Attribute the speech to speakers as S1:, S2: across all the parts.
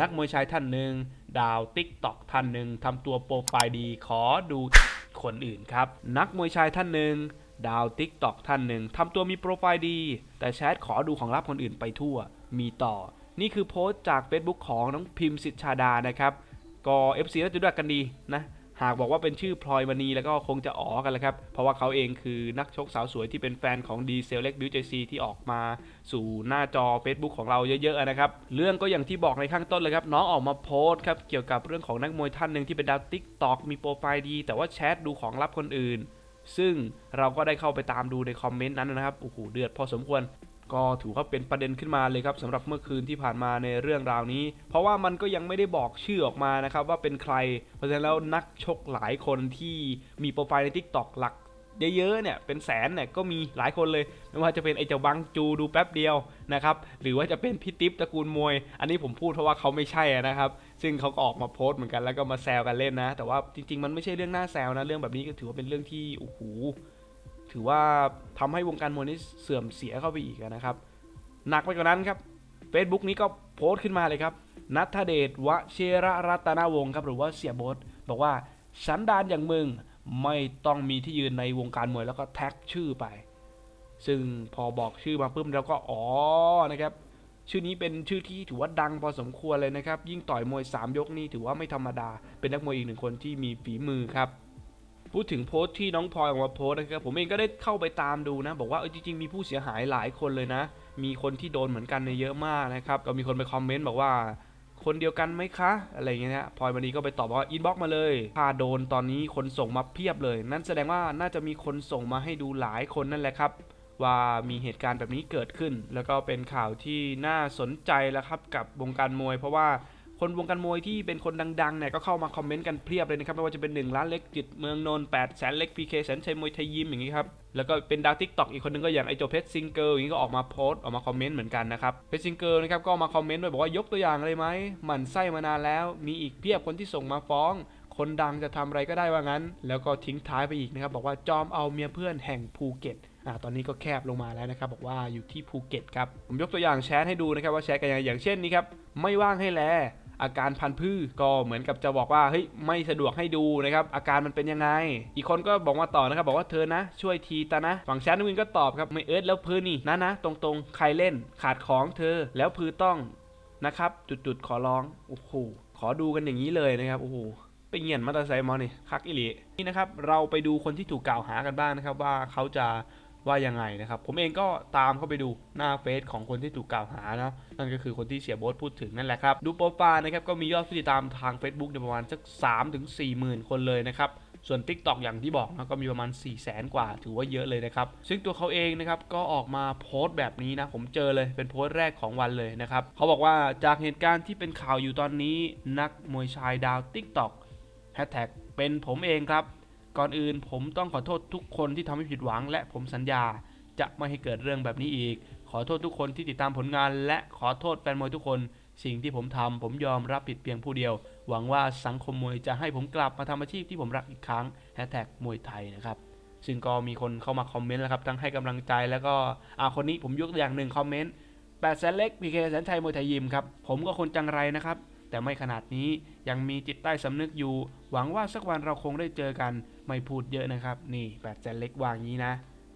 S1: นักมวยชายท่านหนึ่งดาวติ๊กตอกท่านหนึ่งทำตัวโปรไฟล์ดีขอดูคนอื่นครับ นักมวยชายท่านหนึ่งดาวติ๊กตอกท่านหนึ่งทำตัวมีโปรไฟล์ดี แต่แชทขอดูของลับคนอื่นไปทั่ว มีต่อ นี่คือโพสต์จาก Facebook ของน้องพิมพ์สิทธาดานะครับ ก็ FC น่าจะรู้จักกันดีนะ หากบอกว่าเป็นชื่อพลอยมณีแล้วก็คงจะอ๋อกันแหล้วครับ เพราะว่าเขาเองคือนักชกสาวสวยที่เป็นแฟนของดีเซลเล็กบิวเจซีที่ออกมาสู่หน้าจอ Facebook ของเราเยอะๆนะครับ เรื่องก็อย่างที่บอกในข้างต้นเลยครับ น้องออกมาโพสต์ครับ เกี่ยวกับเรื่องของนักมวยท่านหนึ่งที่เป็นดาวติ๊กตอกมีโปรไฟล์ดี แต่ว่าแชทดูของลับคนอื่นซึ่งเราก็ได้เข้าไปตามดูในคอมเมนต์นั้นนะครับ โอ้โห เดือดพอสมควร ก็ถือว่าเป็นประเด็นขึ้นมาเลยครับสำหรับเมื่อคืนที่ผ่านมาในเรื่องราวนี้ เพราะว่ามันก็ยังไม่ได้บอกชื่อออกมานะครับว่าเป็นใคร เพราะฉะนั้นแล้วนักชกหลายคนที่มีโปรไฟล์ใน Tik t o อกหลักเยอะๆเนี่ยเป็นแสนเนี่ยก็มีหลายคนเลย ไม่ว่าจะเป็นไอ้เจ้าบังจูดูแป๊บเดียวนะครับหรือว่าจะเป็นพี่ติ๊บตระกูลมวย อันนี้ผมพูดเพราะว่าเขาไม่ใช่นะครับ ซึ่งเขาก็ออกมาโพสต์เหมือนกันแล้วก็มาแซวกันเล่นนะ แต่ว่าจริงๆมันไม่ใช่เรื่องน่าแซวนะเรื่องแบบนี้ก็ถือว่าเป็นเรื่องที่โอ้โห ถือว่าทำให้วงการมวยนี้เสื่อมเสียเข้าไปอีกนะครับ หนักไปกว่านั้นครับ Facebook นี้ก็โพสต์ขึ้นมาเลยครับนัทเดชวเชระรัตนวงศ์ครับหรือว่าเสียโบทบอกว่าสันดานอย่างมึงไม่ต้องมีที่ยืนในวงการมวยแล้วก็แท็กชื่อไป ซึ่งพอบอกชื่อมาปุ๊บเราก็อ๋อนะครับ ชื่อนี้เป็นชื่อที่ถือว่าดังพอสมควรเลยนะครับ ยิ่งต่อยมวย 3 ยกนี่ถือว่าไม่ธรรมดา เป็นนักมวยอีกหนึ่งคนที่มีฝีมือครับ พูดถึงโพสต์ที่น้องพลอยออกมาโพสต์นะครับผมเองก็ได้เข้าไปตามดูนะ บอกว่าเออจริงๆมีผู้เสียหายหลายคนเลยนะ มีคนที่โดนเหมือนกันในเยอะมากนะครับก็มีคนไปคอมเมนต์บอกว่าคนเดียวกันไหมคะ อะไรเงี้ยนะพลอยวันนี้ก็ไปตอบว่าอินบ็อกมาเลยถ้าโดนตอนนี้คนส่งมาเพียบเลย นั่นแสดงว่าน่าจะมีคนส่งมาให้ดูหลายคนนั่นแหละครับ ว่ามีเหตุการณ์แบบนี้เกิดขึ้น แล้วก็เป็นข่าวที่น่าสนใจแล้วครับกับวงการมวย เพราะว่า คนวงการมวยที่เป็นคนดังๆเนี่ยก็เข้ามาคอมเมนต์กันเพียบเลยนะครับไม่ว่าจะเป็น1ล้านเล็กจิตเมืองนนท์8แสนเล็กพีเคแสนชัยมวยไทยยิมอย่างนี้ครับแล้วก็เป็นดาวทิกตอกอีกคนนึงก็อย่างไอโจเพชรซิงเกิลอย่างนี้ก็ออกมาโพสต์ออกมาคอมเมนต์เหมือนกันนะครับเพชรซิงเกิลนะครับก็ออกมาคอมเมนต์ด้วยบอกว่ายกตัวอย่างเลยไหมหมั่นไส้มานานแล้ว มีอีกเพียบคนที่ส่งมาฟ้องคนดังจะทำอะไรก็ได้ว่างั้น แล้วก็ทิ้งท้ายไปอีกนะครับ บอกว่าจอมเอาเมียเพื่อนแห่งภูเก็ตอ่าตอนนี้ก็แคบลงมาแล้วนะครับ บอกว่าอยู่ที่ภูเก็ตครับ ผมยกตัวอย่างแชทให้ดูนะครับว่าแชทกันยังไงอย่างเช่นนี้ครับ ไม่ว่างให้แล อาการพันพืชก็เหมือนกับจะบอกว่าเฮ้ยไม่สะดวกให้ดูนะครับอาการมันเป็นยังไง อีกคนก็บอกมาต่อนะครับบอกว่าเธอนะ ช่วยทีตานะฝั่งแชทนึงก็ตอบครับไม่เอิร์ธแล้วพือนี่นะนะตรงๆ ใครเล่นขาดของเธอแล้วพือต้องนะครับ จุดๆขอร้องโอ้โหขอดูกันอย่างนี้เลยนะครับโอ้โหไปเงียนมาตาไซค์มอนี่คักอิลีนี่นะครับเราไปดูคนที่ถูกกล่าวหากันบ้างนะครับว่าเขาจะ ว่ายังไงนะครับ ผมเองก็ตามเข้าไปดูหน้าเฟซของคนที่ถูกกล่าวหาเนาะนั่นก็คือคนที่เสียโบ๊ทพูดถึงนั่นแหละครับ ดูโปรไฟล์นะครับก็มียอดผู้ติดตามทาง Facebook เนี่ยประมาณสัก3ถึง4หมื่นคนเลยนะครับส่วน TikTok อย่างที่บอกนะก็มีประมาณ 4 0 0แสนกว่า ถือว่าเยอะเลยนะครับ ซึ่งตัวเขาเองนะครับก็ออกมาโพสต์แบบนี้นะ ผมเจอเลยเป็นโพสต์แรกของวันเลยนะครับ เขาบอกว่าจากเหตุการณ์ที่เป็นข่าวอยู่ตอนนี้ นักมวยชายดาว TikTok แฮชแท็กเป็นผมเองครับ ก่อนอื่นผมต้องขอโทษทุกคนที่ทำให้ผิดหวัง และผมสัญญาจะไม่ให้เกิดเรื่องแบบนี้อีก ขอโทษทุกคนที่ติดตามผลงาน และขอโทษแฟนมวยทุกคน สิ่งที่ผมทำผมยอมรับผิดเพียงผู้เดียว หวังว่าสังคมมวยจะให้ผมกลับมาทำอาชีพที่ผมรักอีกครั้งแฮชแท็กมวยไทยนะครับซึ่งก็มีคนเข้ามาคอมเมนต์แล้วครับทั้งให้กำลังใจแล้วก็อ่าคนนี้ผมยกตัวอย่างหนึ่งคอมเมนต์แปดแสนเล็กพีเคแสนชัยมวยไทยยิมครับผมก็คนจังไรนะครับ แต่ไม่ขนาดนี้ยังมีจิตใต้สำนึกอยู่ หวังว่าสักวันเราคงได้เจอกัน ไม่พูดเยอะนะครับ นี่แปดแสนเล็กวางนี้นะ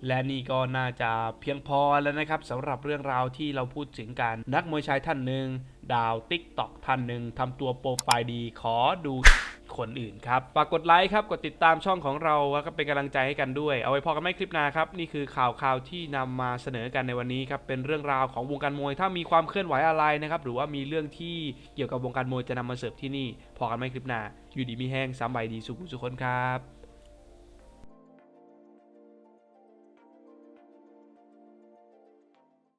S1: และนี่ก็น่าจะเพียงพอแล้วนะครับสำหรับเรื่องราวที่เราพูดถึงกันนักมวยชายท่านหนึ่งดาวติ๊กตอกท่านหนึ่งทำตัวโปรไฟล์ดีขอดู คนอื่นครับฝากกดไลค์ครับกดติดตามช่องของเราแล้วก็เป็นกำลังใจให้กันด้วย เอาไว้พอกันไม่คลิปหน้าครับนี่คือข่าวข่าวที่นำมาเสนอกันในวันนี้ครับเป็นเรื่องราวของวงการมวยถ้ามีความเคลื่อนไหวอะไรนะครับหรือว่ามีเรื่องที่เกี่ยวกับวงการมวยจะนำมาเสิร์ฟที่นี่พอกันไม่คลิปหน้าอยู่ดีมีแห้งสามใบดีสุขุสุขคนครับ